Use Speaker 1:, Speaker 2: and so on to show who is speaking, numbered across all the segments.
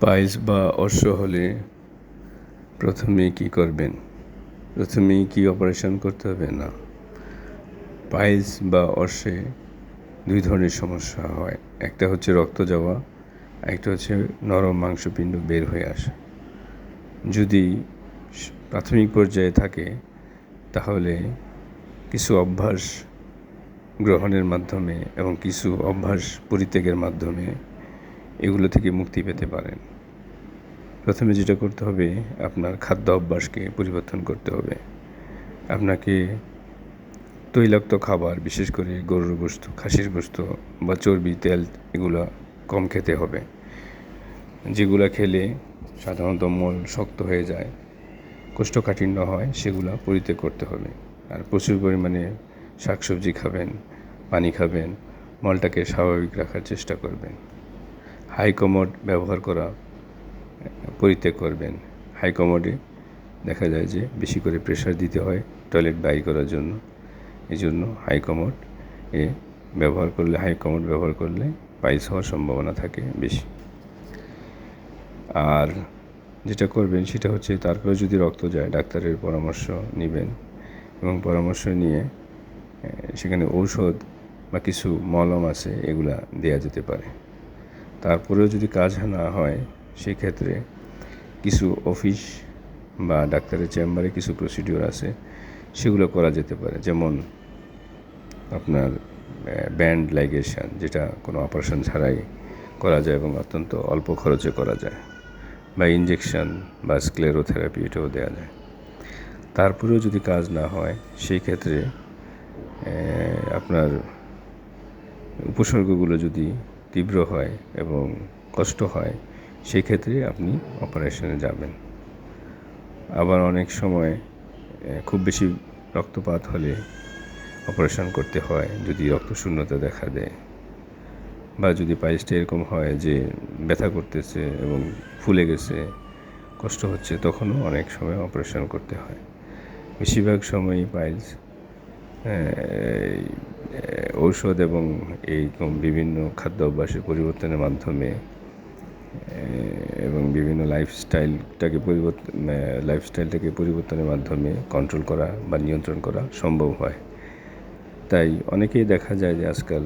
Speaker 1: Piles বা অর্শ হলে প্রথমে কি করবেন? প্রথমেই কি অপারেশন করতে হবে? না। পায়েস বা অর্শে দুই ধরনের সমস্যা হয়। একটা হচ্ছে রক্ত যাওয়া, একটা হচ্ছে নরম মাংসপিণ্ড বের হয়ে আসা। যদি প্রাথমিক পর্যায়ে থাকে, তাহলে কিছু অভ্যাস গ্রহণের মাধ্যমে এবং কিছু অভ্যাস পরিত্যাগের মাধ্যমে এগুলো থেকে মুক্তি পেতে পারেন। প্রথমে যেটা করতে হবে, আপনার খাদ্য অভ্যাসকে পরিবর্তন করতে হবে। আপনাকে তৈলাক্ত খাবার, বিশেষ করে গরুর গোস্ত খাসির গোস্ত বা চর্বি, তেল এগুলো কম খেতে হবে। যেগুলো খেলে সাধারণত মল শক্ত হয়ে যায়, কোষ্ঠকাঠিন্য হয়, সেগুলো পরিত্যাগ করতে হবে। আর প্রচুর পরিমাণে শাকসবজি খাবেন, পানি খাবেন, মলটাকে স্বাভাবিক রাখার চেষ্টা করবেন। হাই কমোড ব্যবহার করা, পরিত্যাগ করবেন। হাই কমোডে দেখা যায় যে বেশি করে প্রেশার দিতে হয় টয়লেট বাই করার জন্য। এই জন্য হাই কমোড এ ব্যবহার করলে হাই কমোড ব্যবহার করলে পাইলস হওয়ার সম্ভাবনা থাকে বেশি। আর যেটা করবেন সেটা হচ্ছে তারপরে যদি রক্ত যায়, ডাক্তারের পরামর্শ নেবেন এবং পরামর্শ নিয়ে সেখানে ঔষধ বা কিছু মলম আছে, এগুলা দেয়া যেতে পারে। তারপরেও যদি কাজ না হয় সেই ক্ষেত্রে কিছু অফিস বা ডাক্তারের চেম্বারে কিছু প্রসিডিওর আছে, সেগুলো করা যেতে পারে। যেমন আপনার ব্যান্ড লাইগেশন যেটা কোনো অপারেশন ছাড়াই করা যায় এবং অত্যন্ত অল্প খরচে করা যায় বা ইনজেকশন বা স্ক্লেরোথেরাপি এটাও দেওয়া যায়। তারপরেও যদি কাজ না হয় সেই ক্ষেত্রে আপনার উপসর্গগুলো যদি তীব্র হয় এবং কষ্ট হয় সেই ক্ষেত্রে আপনি অপারেশনে যাবেন। আবার অনেক সময় খুব বেশি রক্তপাত হলে অপারেশন করতে হয়, যদি রক্তশূন্যতা দেখা দেয়। বা যদি পাইলসটা এরকম হয় যে ব্যথা করতেছে এবং ফুলে গেছে, কষ্ট হচ্ছে, তখনও অনেক সময় অপারেশন করতে হয়। বেশিরভাগ সময়ই পাইলস ঔষধ এবং এই বিভিন্ন খাদ্য অভ্যাসের পরিবর্তনের মাধ্যমে এবং বিভিন্ন লাইফস্টাইলটাকে পরিবর্তন লাইফস্টাইলটাকে পরিবর্তনের মাধ্যমে কন্ট্রোল করা বা নিয়ন্ত্রণ করা সম্ভব হয়। তাই অনেকেই দেখা যায় যে আজকাল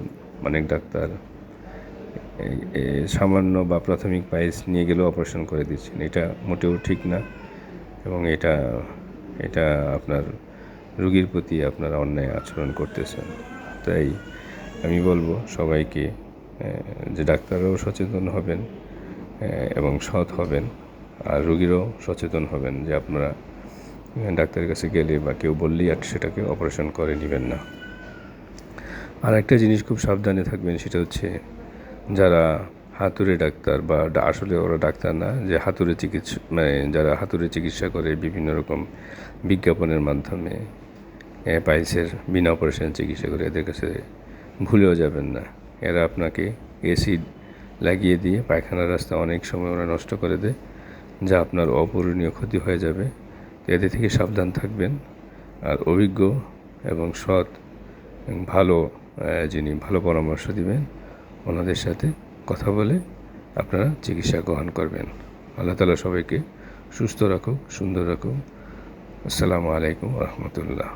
Speaker 1: অনেক ডাক্তার সামান্য বা প্রাথমিক পাইলস নিয়ে গেলেও অপারেশন করে দিচ্ছেন। এটা মোটেও ঠিক না, এবং এটা এটা আপনার রুগীর প্রতি আপনারা অন্যায় আচরণ করতেছেন। তাই আমি বলব সবাইকে যে ডাক্তাররাও সচেতন হবেন এবং সৎ হবেন আর রোগীরাও সচেতন হবেন যে আপনারা ডাক্তারের কাছে গেলে বা কেউ বললেই আর সেটাকে অপারেশন করে নেবেন না। আর একটা জিনিস খুব সাবধানে থাকবেন সেটা হচ্ছে যারা হাতুড়ে ডাক্তার বা আসলে ওরা ডাক্তার না যে হাতুড়ে চিকিৎসা মানে যারা হাতুড়ে চিকিৎসা করে বিভিন্ন রকম বিজ্ঞাপনের মাধ্যমে এ, পাইলসের বিনা অপারেশন চিকিৎসা করে এদের কাছে ভুলেও যাবেন না। এরা আপনাকে এসিড লাগিয়ে দিয়ে পায়খানার রাস্তা অনেক সময় ওরা নষ্ট করে দেয়, যা আপনার অপূরণীয় ক্ষতি হয়ে যাবে। এদের থেকে সাবধান থাকবেন। আর অভিজ্ঞ এবং সৎ ভালো যিনি ভালো পরামর্শ দিবেন, ওনাদের সাথে কথা বলে আপনারা চিকিৎসা গ্রহণ করবেন। আল্লাহ তালা সবাইকে সুস্থ রাখুক, সুন্দর রাখুক। আসসালামু আলাইকুম রহমতুল্লাহ।